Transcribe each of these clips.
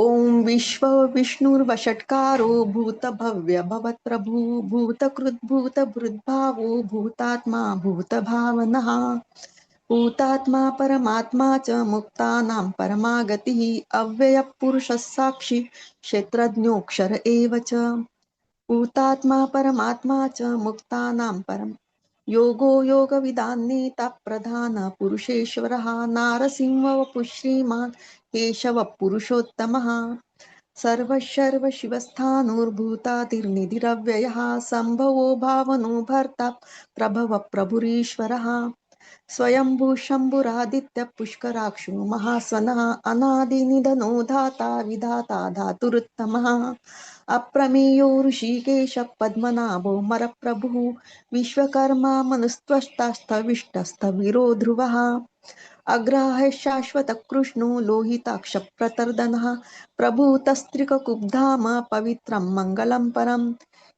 ॐ विश्व विष्णुर्वषट्कारो भूतभव्य भवत्प्रभू भूतकृद्भूतभृद्भावो, भूतात्मा भूतभावनः। भूतात्मा परमात्मा च मुक्तानां परमागतिः, अव्ययपुरुषः साक्षी, क्षेत्रज्ञोऽक्षर एव च। भूतात्मा परमात्मा च मुक्तानां परम, योगो योगविदान्नेता प्रधानपुरुषेश्वरः नारसिंहवपुः श्रीमान् केशवः पुरुषोत्तमः। सर्वशर्वशिवस्थाणुर्भूतातिर्निधिरव्ययः सम्भवो भावनो भर्ता प्रभव प्रभुरीश्वरः। पुष्कराक्षो महास्वनः अनादिनिधनो धाता विधाता धातुरुत्तमः। अप्रमेयो ऋषिकेश पद्मनाभो मरप्रभुः, विश्वकर्मा मनुस्त्वष्टास्थविष्टस्थविरो ध्रुवः अग्राह शाश्वतकृष्णो लोहिताक्षप्रतर्दनः प्रभूतस्त्रिककुब्धाम पवित्रं मङ्गलं परम्।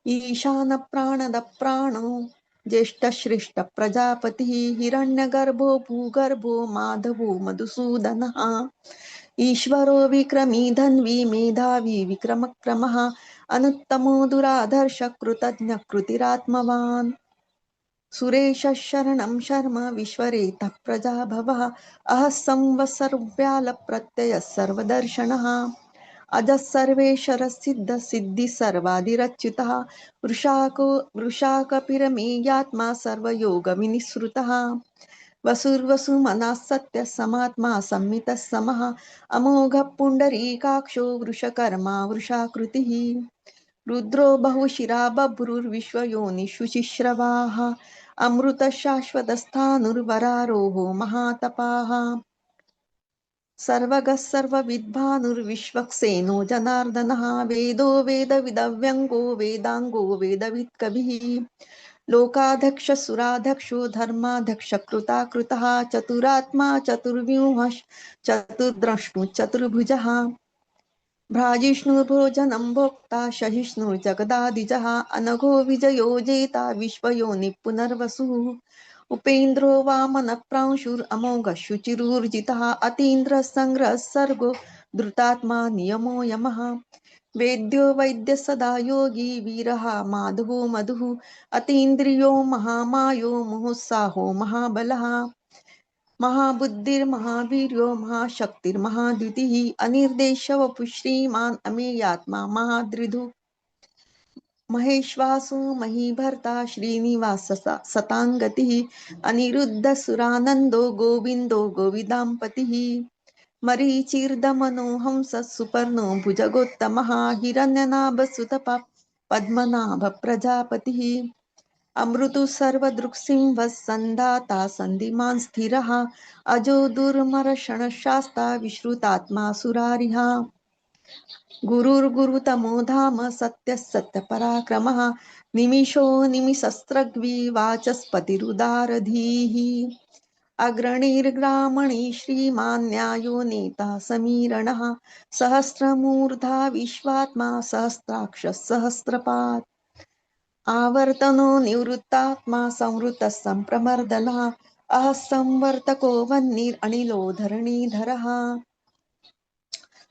ईशानप्राणदप्राणो ज्येष्ठश्रेष्ठप्रजापतिः। हिरण्यगर्भो भूगर्भो माधवो मधुसूदनः। ईश्वरो विक्रमी धन्वी मेधावी विक्रमक्रमः। अनुत्तमो दुराधर्ष कृतज्ञ कृतिरात्मवान् सुरेश शरणं शर्म विश्वरेतः प्रजा भवः अहः संवत्सर्व्यालप्रत्ययः सर्वदर्शनः। अजः सर्वेश्वरसिद्ध सिद्धि सर्वादिरच्युतः वृषाको वृषाकपिरमेयात्मा सर्वयोगविनिःसृतः। वसुर्वसुमनः सत्यः समात्मा संमितः समः। अमोघः पुण्डरीकाक्षो वृषकर्मा वृषाकृतिः। रुद्रो बहुशिरा बभ्रुर्विश्वयोनिषु अमृतशाश्वतस्थानुर्वरारोहो महातपाः। सर्वगः सर्वविद्भानुर्विश्वक्सेनो जनार्दनः वेदो वेदविदव्यङ्गो वेदाङ्गो वेदवित्कविः लोकाध्यक्षसुराध्यक्षो धर्माध्यक्षकृताकृतः चतुरात्मा चतुर्व्यूहः चतुर्द्रष्टु चतुर्भुजः। भ्राजिष्णुर्भोजनं भोक्ता सहिष्णुर्जगदादिजः अनघो विजयो जेता विश्वयोनिः पुनर्वसुः उपेन्द्रो वामनप्रांशुरमोघः शुचिरूर्जितः अतीन्द्रः सर्गो धृतात्मा नियमो यमः। वेद्यो वैद्य सदा योगी वीरः माधवो मधुः। अतीन्द्रियो महामायो मुहुत्साहो महाबलः। महाबुद्धिर्महावीर्यो महाशक्तिर्महाद्युतिः अनिर्देशवपु श्रीमान् अमेयात्मा महादृधु महेश्वासो महीभर्ता श्रीनिवास सताङ्गतिः अनिरुद्धसुरानन्दो गोविन्दो गोविदाम्पतिः। मरीचिर्दमनो हंस सुपर्णो भुजगोत्तमः पद्मनाभ प्रजापतिः अमृतु सर्वदृक्सिंहः सन्धाता सन्धिमान् स्थिरः, अजो दुर्मर्षणशास्ता विश्रुतात्मा सुरारिः। गुरुर्गुरुतमो धाम सत्यः सत्यपराक्रमः निमिषो निमिषस्त्रग्विवाचस्पतिरुदारधीः अग्रणीर्ग्रामणी श्रीमान् न्यायो नेता समीरणः, सहस्रमूर्धा विश्वात्मा सहस्राक्षः सहस्रपात् आवर्तनो निवृत्तात्मा संवृतः सम्प्रमर्दनः अहः संवर्तको वह्निरनिलो धरणीधरः।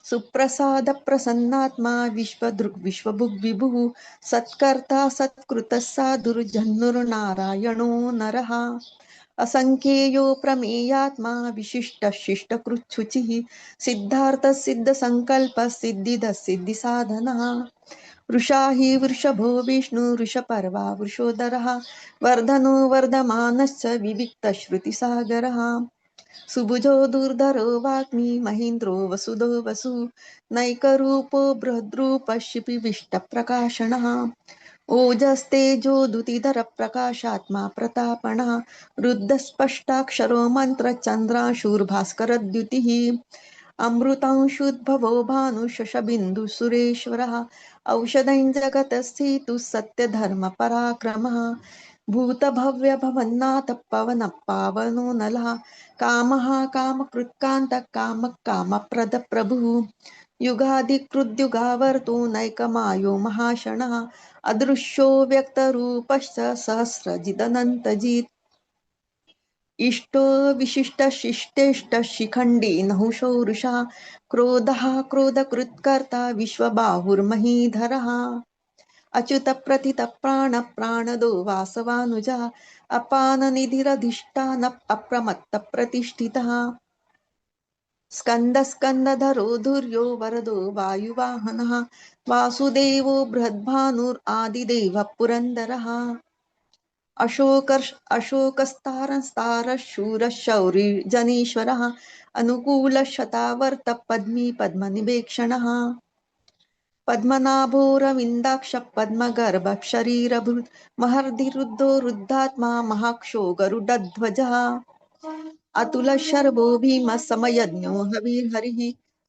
सुप्रसादप्रसन्नात्मा विश्वदृग् विभुः, सत्कर्ता सत्कृतः साधुर्जन्नुर्नारायणो नरः। असङ्ख्येयो प्रमेयात्मा विशिष्टः शिष्टकृच्छुचिः सिद्धार्थः सिद्धसङ्कल्पः सिद्धिदः सिद्धिसाधनः। वृषा हि वृषभो विष्णु वृषपर्वा वृषोदरः, वर्धनो वर्धमानश्च विविक्तश्रुतिसागरः। सुभुजो दुर्धरो वाग्मी, महेन्द्रो वसुदो वसु, नैकरूपो बृहद्रूपः शिपिविष्टप्रकाशणः ओजस्तेजोदुतिधरप्रकाशात्मा प्रतापणः रुद्धस्पष्टाक्षरो मन्त्रचन्द्रांशुर्भास्करद्युतिः। अमृतांशुद्भवो भानुशशबिन्दुसुरेश्वरः औषधं जगतस्थितुः सत्यधर्मपराक्रमः भूतभव्यभवन्नाथ पवनः पावनो नलः कामः कामकृत्कान्तः कामः कामप्रदप्रभुः युगाधिकृद्युगावर्तो नैकमायो महाशणः, अदृश्यो व्यक्तरूपश्च सहस्रजिदनन्तजित्। इष्टो विशिष्ट शिष्टेष्ट शिखंडी नहुशो वृषा क्रोध क्रोध कृत्कर्ता विश्वबाहुर्महीधर। अच्युत प्रतित प्राण प्राणदो वासवानुजा अपान निधिरधिष्ठान अप्रमत्त प्रतिष्ठितः स्कंद स्कंदधरो धुर्यो वरदो वायुवाहनः वासुदेवो बृहद्भानुर् आदिदेव पुरन्दरः अशोकर्ष अशोकस्तारस्तारः शूरः शौरी जनीश्वरः अनुकूलशतावर्त पद्मी पद्मनिवेक्षणः पद्मनाभोरविन्दाक्ष पद्मगर्भ शरीरभृत् महर्धिरुद्धो रुद्धात्मा महाक्षो गरुडध्वजः अतुलशर्वो भीमसमयज्ञो हविर्हरिः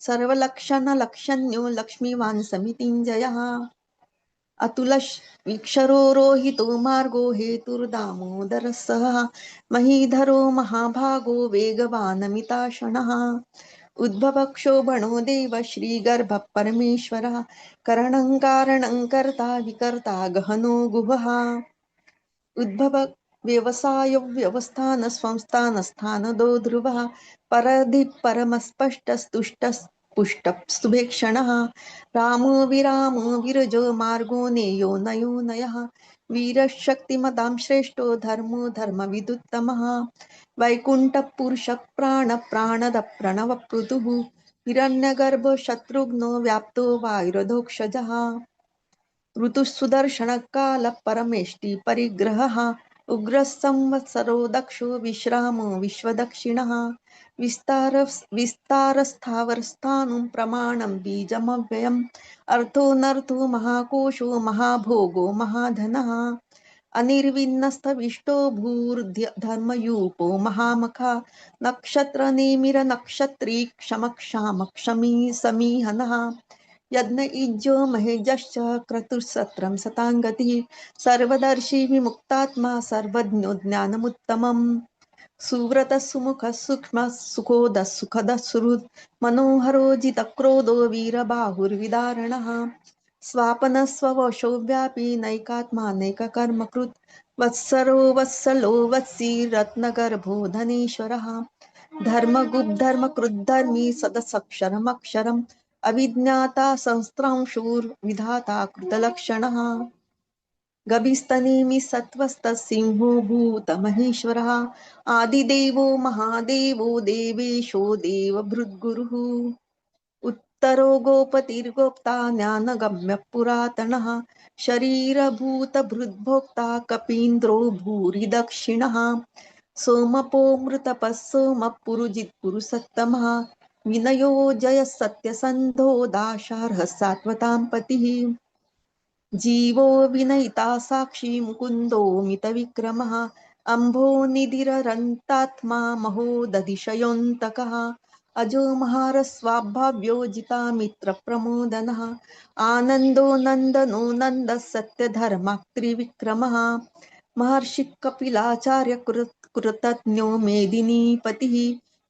सर्वलक्षणलक्षण्यो लक्ष्मीवान् समितिञ्जयः अतुलवीक्षरो रोहितो मार्गो हेतुर्दामोदरः सः महीधरो महाभागो वेगवानमिताशनः। उद्भवक्षोभणो देव श्रीगर्भः परमेश्वरः करणं कारणं कर्ता विकर्ता गहनो गुहः। उद्भव व्यवसाय व्यवस्थान संस्थान स्थानदो ध्रुवः। परधि परमस्पष्टस्तुष्टः सुभेक्षणः रामो विराम विरजो मार्गो नेयो नयो नयः। वीरशक्तिमतां श्रेष्ठो धर्मो धर्मविदुत्तमः। वैकुण्ठपुरुष प्राण प्राणद प्रणवपृतुः हिरण्यगर्भो शत्रुघ्नो व्याप्तो वायुरधोक्षजः। सुदर्शनकालः परमेष्टि परिग्रहः उग्रः संवत्सरो दक्षो विश्रामो विश्वदक्षिणः। विस्तार विस्तारस्थावरस्थानुं प्रमाणं बीजमव्ययम्। अर्थोऽनर्थो महाकोशो महाभोगो महाधनः। अनिर्विन्नस्तविष्टो भूर्धर्मयूपो महामखा। नक्षत्रनेमिरनक्षत्री क्षमक्षामक्षमी समीहनः। यज्ञ इज्यो महेजश्च क्रतुसत्रं सताङ्गतिः सर्वदर्शी विमुक्तात्मा सर्वज्ञो ज्ञानमुत्तमम्। सुव्रतः सुमुखः सूक्ष्मः सुखोदः सुखदः सुहृत् मनोहरो जितक्रोधो वीरबाहुर्विदारणः स्वापनः स्ववशो व्यापी नैकात्मा नैककर्मकृत् वत्सरो वत्सलो वत्सी रत्नगर्भो धनेश्वरः धर्मगुब्धर्मकृद्धर्मी सदसक्षरमक्षरम् अविज्ञाता संस्त्रांशुर्विधाता कृतलक्षणः। गभिस्तनेमि सत्त्वस्तसिंहो भूतमहेश्वरः। आदिदेवो महादेवो देवेशो देवभृद्गुरुः। उत्तरो गोपतिर्गोप्ता ज्ञानगम्यः पुरातनः। शरीरभूतभृद्भोक्ता कपीन्द्रो भूरि दक्षिणः सोमपो मृतपः सोमः पुरुजित्पुरुसत्तमः विनयो जयः सत्यसन्धो दाशार्हः सात्वतां पतिः। जीवो विनयिता साक्षी मुकुन्दो मितविक्रमः, अम्भो निधिररन्तात्मा महोदधिशयोऽन्तकः, अजो महारस्वाभाव्यो जितामित्रप्रमोदनः आनन्दो नन्दनो नन्दः सत्यधर्माक्त्रिविक्रमः महर्षि कपिलाचार्य कृत कृतज्ञो मेदिनीपतिः,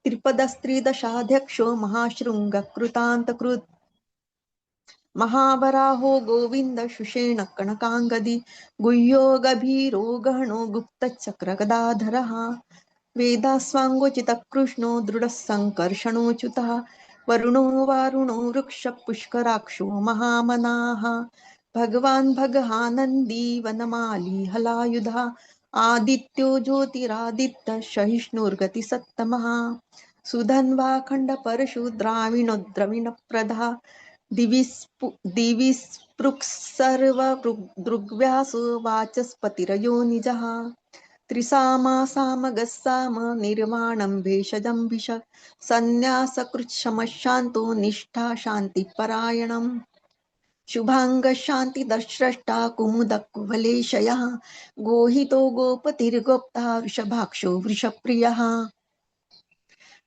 त्रिपदस्त्रिदशाध्यक्षो महाशृङ्गकृतान्तकृत् महावराहो गोविन्द शुषेण कणकाङ्गदि गुह्यो गभीरो गहनो गुप्तचक्रगदाधरः। वेदास्वाङ्गोचितकृष्णो दृढः सङ्कर्षणोच्युतः वरुणो वारुणो वृक्षपुष्कराक्षो महामनाः। भगवान् भगहानन्दी वनमाली हलायुधः आदित्यो ज्योतिरादित्य सहिष्णुर्गतिसत्तमः। सुधन्वा खण्डपरशु द्राविणो द्रविणप्रधा दिवि स्पु- दिवि स्पृक् सर्वदृग्व्यासो वाचस्पतिरयो निजः। त्रिसामा सामगः साम निर्वाणं भेषजं भिष शान्तो निष्ठा शान्तिपरायणम्। शुभाङ्गशान्तिदर्श्रष्टा कुमुदकुवलेशयः। गोहितो गोपतिर्गोप्ता वृषभाक्षो वृषप्रियः।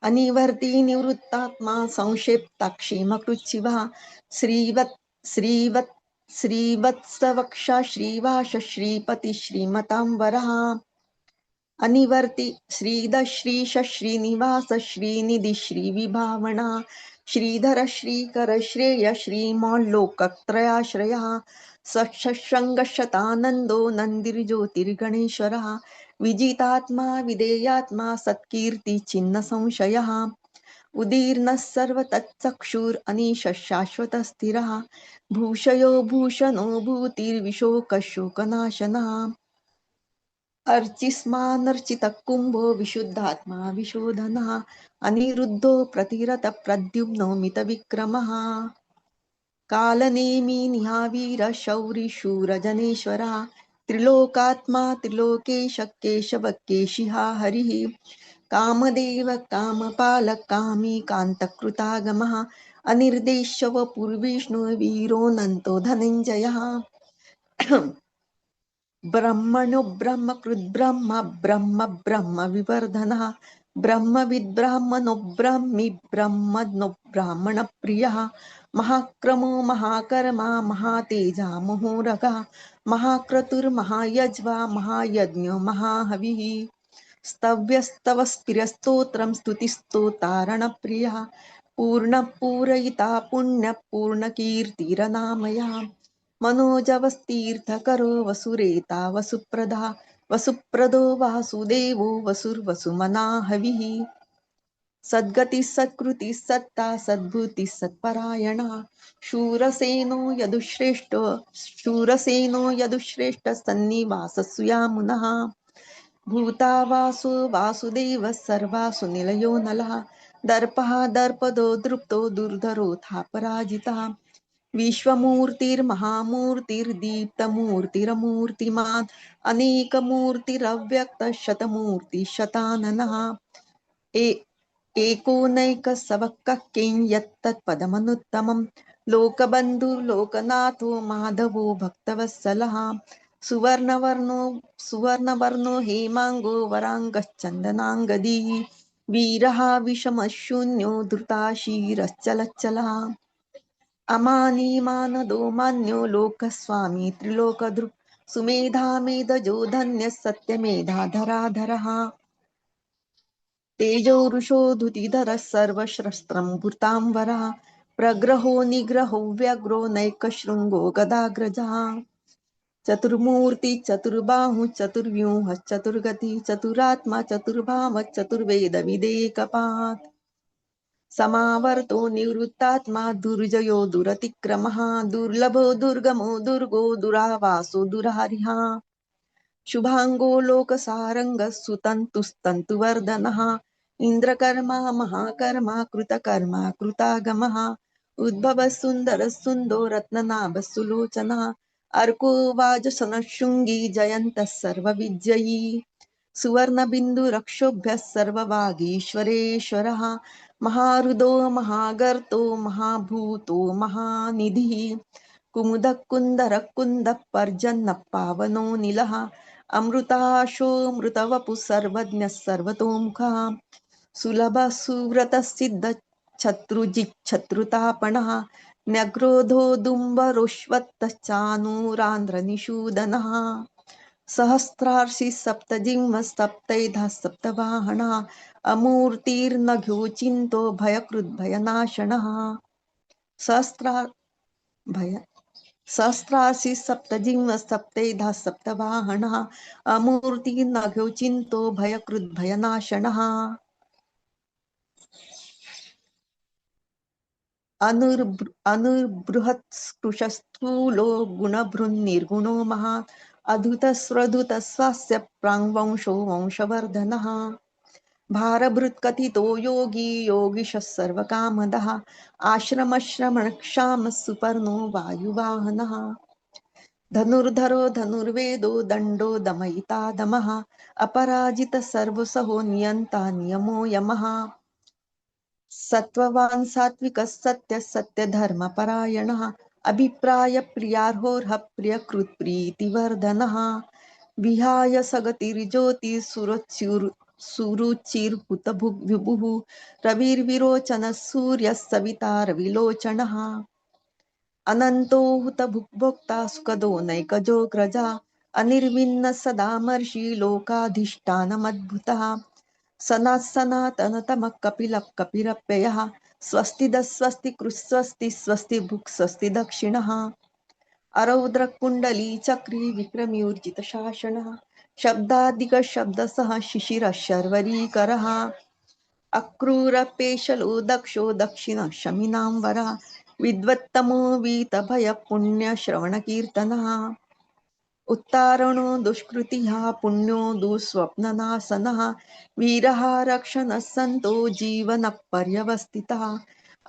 अनिवर्ती निवृत्तात्मा संक्षेप्ताक्षेमकृच्छिवः श्रीवत् श्रीवत् श्रीवत्सवक्षा श्रीवास श्रीपति श्रीमतां वरः अनिवर्ति श्रीद श्रीश श्रीनिवास श्रीनिधि श्रीविभावना। श्रीधर श्रीकर श्रेय श्रीमाल्लोकत्रयाश्रयः। सक्षशृङ्गशतानन्दो नन्दिर्ज्योतिर्गणेश्वरः। विजितात्मा विधेयात्मा सत्कीर्ती चिन्ह संशय उदीर्ण सर्व तत्चक्षुर अनिश शाश्वत स्थिर भूषयो भूषणो भूतिर्विशोक शोकनाशनः अर्चिस्मानर्चित कुंभो विशुद्धात्मा विशोधनः अनिरुद्धो प्रतिरत प्रद्युम्नो मित विक्रमः कालनेमी निहावीर शौरिशूरजनेश्वरः त्रिलोकात्मा त्रिलोकेश केशव केशिहा हरिः। कामदेव कामपालकामी कान्तकृतागमः अनिर्देशव पूर्विष्णु वीरोऽनन्तो धनञ्जयः। ब्रह्मणो ब्रह्मकृद्ब्रह्म ब्रह्म ब्रह्म विवर्धनः। ब्रह्मविद्ब्राह्मणो ब्रह्मि ब्रह्मणो ब्राह्मणप्रियः। महाक्रमो, महाकर्मा, महातेजा, मुहूरगः। महाक्रतुर्महायज्वा महायज्ञो महाहविः। स्तव्यस्तवस्पिरस्तोत्रं स्तुतिस्तोतारणप्रियः। पूर्णपूरयिता पुण्यपूर्णकीर्तिरनामयः। मनोजवस्तीर्थकरो वसुरेता वसुप्रदा। वसुप्रदो वासुदेवो वसुर्वसुमना सद्गतिः सत्कृतिः सत्ता सद्भूतिः सत्परायणः। शूरसेनो यदुश्रेष्ठ शूरसेनो यदुश्रेष्ठ सन्निवाससुयामुनः भूतावासो वासुदेवः सर्वासु निलयो नलः। दर्पः, दर्पदो, दृप्तो दुर्धरोऽथापराजितः विश्वमूर्तिर्महामूर्तिर्दीप्तमूर्तिरमूर्तिमान्, अनेकमूर्तिरव्यक्तशतमूर्तिशताननः। एकोनैकसवक्कः किं यत्तत्पदमनुत्तमं लोकबन्धुर्लोकनाथो माधवो भक्तवत्सलः सुवर्णवर्णो सुवर्णवर्णो, हेमाङ्गो, वराङ्गश्चन्दनाङ्गदी, वीरः, विषमशून्यो, धृताशीरश्चलच्चलः। अमानीमानदो मान्यो, लोकस्वामी, त्रिलोकदृक्, सुमेधा, मेधजो, धन्यः तेजो तेजोरुषो धुतिधरः भूतां वरा प्रग्रहो निग्रहो व्यग्रो नैकशृङ्गो गदाग्रजा। चतुर्मूर्ति चतुर्बाहु चतुर्व्यूह चतुर्गति चतुरात्मा चतुर्भाव चतुर्वेद विदेकपात् समावर्तो निवृत्तात्मा दुर्जयो दुरतिक्रमः दुर्लभो दुर्गमो दुर्गो दुरावासो दुरारिः शुभाङ्गो लोकसारङ्गः सुतन्तुस्तन्तुवर्धनः इन्द्रकर्मा, महाकर्मा, कृतकर्मा, कृतागमः उद्भवः सुन्दरः सुन्दो रत्ननाभः सुलोचनः अर्को वाजसनशृङ्गी जयन्तः सर्वविजयी सुवर्णबिन्दुरक्षोभ्यः सर्ववागीश्वरेश्वरः, महारुदो, महागर्तो, महाभूतो, महानिधिः कुमुदः कुन्दरः कुन्दः पर्जन्नः पावनो निलः अमृताशो मृतवपुः सर्वज्ञः सर्वतोमुखः। सुलभः सुव्रतः सिद्ध शत्रुजिच्छत्रुतापणः न्यग्रोधो दुम्बरोष्वत्तश्चानूरान्ध्रनिषूदनः। सहस्रार्षि सप्तजिह्म सप्तैधः सप्तवाहनः अमूर्तिर्नघोचिन्तो भयकृद्भयनाशनः। सहस्रा भय सहस्रासि सप्तजिह्म सप्तैधः सप्तवाहनः अमूर्तिर्नघोचिन्तो भयकृद्भयनाशनः। अनुर्बृ अनुर्बृहत्स्पृशस्थूलो गुणभृन्निर्गुणो प्राङ्वंशो वंशवर्धनः। भारभृत्कथितो योगी योगिशः सर्वकामदः। आश्रमश्रमणक्षामः सुपर्णो वायुवाहनः। धनुर्धरो धनुर्वेदो दण्डो दमयिता दमः अपराजित सर्वसहो नियन्ता नियमो यमः। सत्त्ववान् सात्विकः सत्यः सत्यधर्मपरायणः। अभिप्राय प्रियार्होर्ह प्रियकृत्प्रीतिवर्धनः विहाय सगतिर्ज्योतिः सुरुचिर्हुतभुग्विभुः रविर्विरोचनः सूर्यः सविता रविलोचनः। अनन्तो हुतभुग्भोक्ता सुखदो नैकजोऽग्रजा अनिर्विण्ण सदामर्षि लोकाधिष्ठानमद्भुतः सनात् सनातनतमः कपिलः कपिरप्ययः स्वस्तिदः स्वस्ति कृस्वस्ति स्वस्ति भुक् स्वस्ति दक्षिणः अरौद्रकुण्डली चक्री विक्रम्यूर्जितशासनः शब्दादिकशब्दसः शिशिरशर्वरीकरः अक्रूरपेशलो दक्षो दक्षिण शमिनां वरा विद्वत्तमो वीतभयपुण्यश्रवणकीर्तनः। उत्तारणो दुष्कृतिः, पुण्यो दुःस्वप्ननाशनः। वीरः रक्षणः सन्तो जीवनपर्यवस्थितः।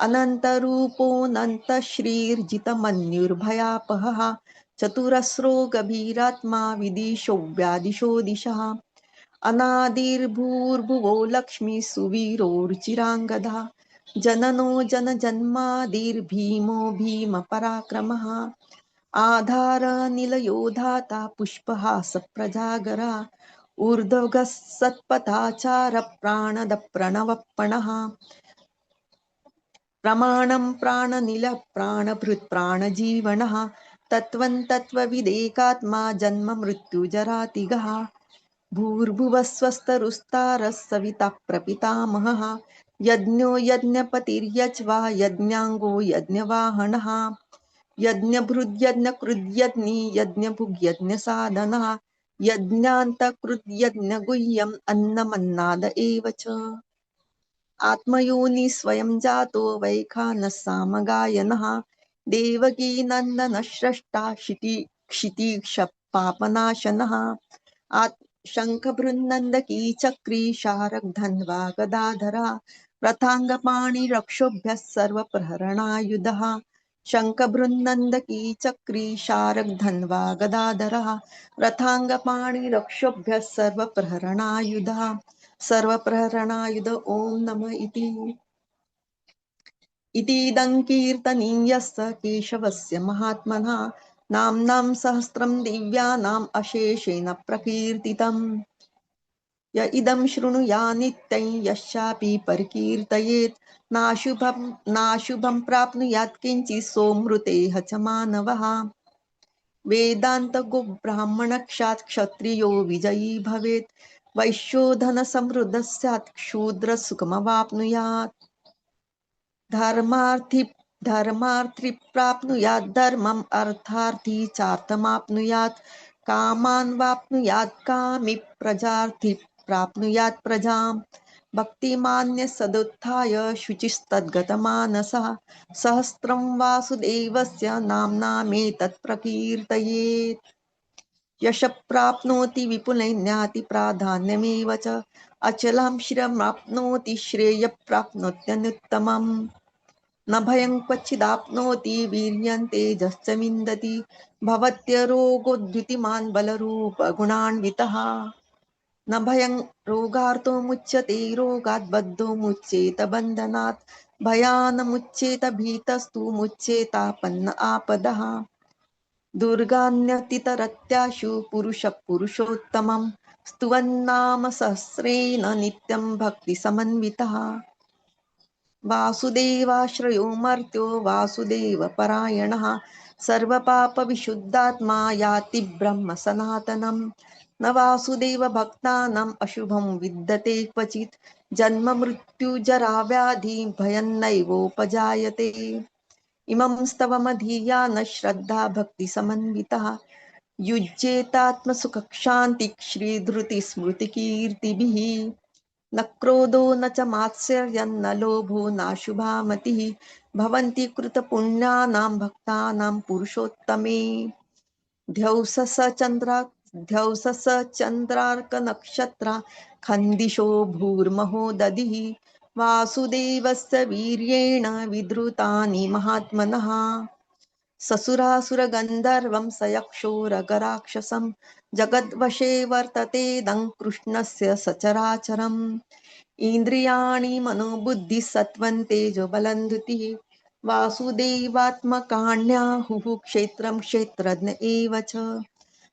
अनन्तरूपोऽनन्तश्रीर्जितमन्युर्भयापहः। चतुरस्रो गभीरात्मा विदिशो व्यादिशो दिशः। अनादिर्भूर्भुवो लक्ष्मी सुवीरोरुचिराङ्गदा जननो जनजन्मादिर्भीमो भीमपराक्रमः। आधारनिलयो धाता पुष्पहासप्रजागरा ऊर्ध्वगः सत्पथाचारप्राणदप्रणवप्पणः प्रमाणं प्राणजीवनः। तत्त्वं तत्त्वविदेकात्मा जन्म मृत्युजरातिगः भूर्भुवस्वस्तरुस्तारः सविता प्रपितामहः यज्ञो यज्ञपतिर्यज्वा यज्ञाङ्गो यज्ञवाहनः। यज्ञभृद्यज्ञकृद्यज्ञी यज्ञभुग्यज्ञसाधनः। यज्ञान्तकृद्यज्ञगुह्यम् अन्नमन्नाद एव च। आत्मयोनि स्वयं जातो वैखानः सामगायनः देवकी नन्दनस्रष्टा क्षिति क्षितीक्षपापनाशनः। आत् शङ्खभृन्नन्दकी चक्री शारग्धन्वा गदाधरा। रथाङ्गपाणिरक्षोभ्यः सर्वप्रहरणायुधः। शङ्खभृन्नन्दकी चक्री शारग्धन्वा गदाधरः। रथाङ्गपाणिरक्षोभ्यः सर्वप्रहरणायुधः। सर्वप्रहरणायुध ॐ नम इति। इतीदं कीर्तनीयस्य केशवस्य महात्मनः। नाम्नां सहस्रं दिव्यानाम् अशेषेण प्रकीर्तितम्। य इदं शृणुया नित्यं यश्चापि परिकीर्तयेत्। नाशुभं नाशुभं प्राप्नुयात् किञ्चित् सोमृतेः च मानवः। वेदान्तगुब्राह्मणक्षात् क्षत्रियो विजयी भवेत्। वैश्योधनसमृद्धः स्यात् क्षूद्रसुखमवाप्नुयात्। धर्मार्थी धर्मार्थी प्राप्नुयात्, धर्मम् अर्थार्थी चार्थमाप्नुयात्, कामान् वाप्नुयात्, कामि प्रजार्थी प्राप्नुयात् प्रजाम्। भक्तिमान्य सदुत्थाय शुचिस्तद्गतमानसः, सहस्रं वासुदेवस्य नाम्नामेतत् प्रकीर्तयेत्। यश प्राप्नोति विपुलैन्याति प्राधान्यमेव च अचलां श्रियमाप्नोति श्रेय प्राप्नोत्यनुत्तमम् न भयं क्वचिदाप्नोति वीर्यं तेजश्च विन्दति भवत्यरोगोद्धृतिमान् बलरूपगुणान्वितः। न भयं रोगार्तो मुच्यते रोगात् बद्धो मुच्येत बन्धनात्। भयानमुच्येत भीतस्तु मुच्येतापन्न आपदः। दुर्गान्यतितरत्याशु पुरुषः पुरुषोत्तमं स्तुवन्नाम सहस्रेण नित्यं भक्तिसमन्वितः वासुदेवाश्रयो मर्त्यो वासुदेवपरायणः, सर्वपापविशुद्धात्मा याति ब्रह्म सनातनम्। न वासुदेवभक्तानाम् अशुभं विद्यते क्वचित्, जन्म मृत्युजराव्याधि भयं नैवोपजायते इमं स्तवमधीया न श्रद्धा भक्तिसमन्वितः युज्येतात्मसुखक्षान्तिः न क्रोधो, न च मात्सर्यन्न लोभो नाशुभा मतिः भवन्ति कृतपुण्यानां भक्तानां पुरुषोत्तमे। ध्यौसस चन्द्रा, ध्यौसस चन्द्रार्कनक्षत्रा, खन्दिशो भूर्महो दधिः वासुदेवस्य वीर्येण विधृतानि महात्मनः। ससुरासुरगन्धर्वं स यक्षोरगराक्षसं जगद्वशे वर्तते वर्ततेदं कृष्णस्य सचराचरम्। इन्द्रियाणि मनोबुद्धिः सत्त्वं तेजोबलं धृतिः वासुदेवात्मकाण्याहुः क्षेत्रं क्षेत्रज्ञ एव च।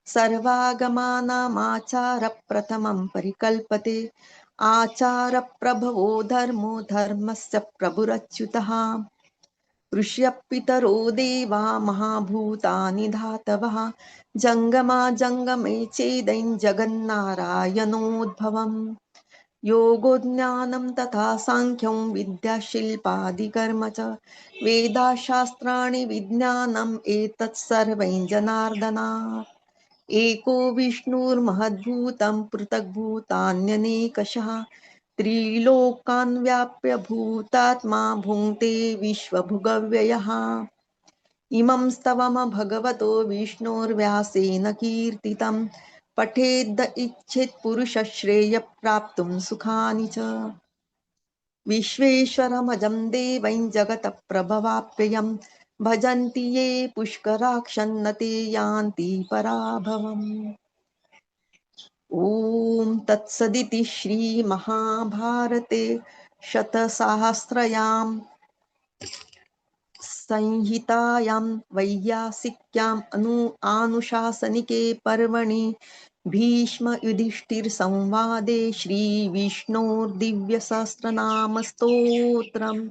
सर्वागमानामाचारप्रथमं परिकल्पते। आचारप्रभवो धर्मो धर्मस्य प्रभुरच्युतः। ऋष्यपितरो देवा महाभूतानि धातवः। जङ्गमा जङ्गमे योगो ज्ञानं तथा साङ्ख्यं विद्याशिल्पादिकर्म च। वेदाशास्त्राणि विज्ञानम् एतत् सर्वैः एको विष्णुर्महद्भूतं पृथग्भूतान्यनेकशः। त्रिलोकान् व्याप्य भूतात्मा भुङ्क्ते विश्वभुगव्ययः। इमं स्तवम भगवतो विष्णोर्व्यासेन कीर्तितं, पठेद् इच्छेत् पुरुषश्रेयः सुखानि च। विश्वेश्वरमजं देवैं जगतः प्रभवाप्ययं भजन्ति ये पुष्कराक्षन्न ते यान्ति पराभवम्। ॐ तत्सदिति श्रीमहाभारते शतसाहस्रयां संहितायां वैयासिक्याम् अनु आनुशासनिके पर्वणि भीष्मयुधिष्ठिरसंवादे श्रीविष्णोर्दिव्यसहस्रनामस्तोत्रम्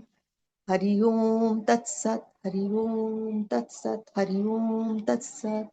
हरि ओम् तत्सत्, हरि ओम् तत्सत्, हरि ओम् तत्सत्।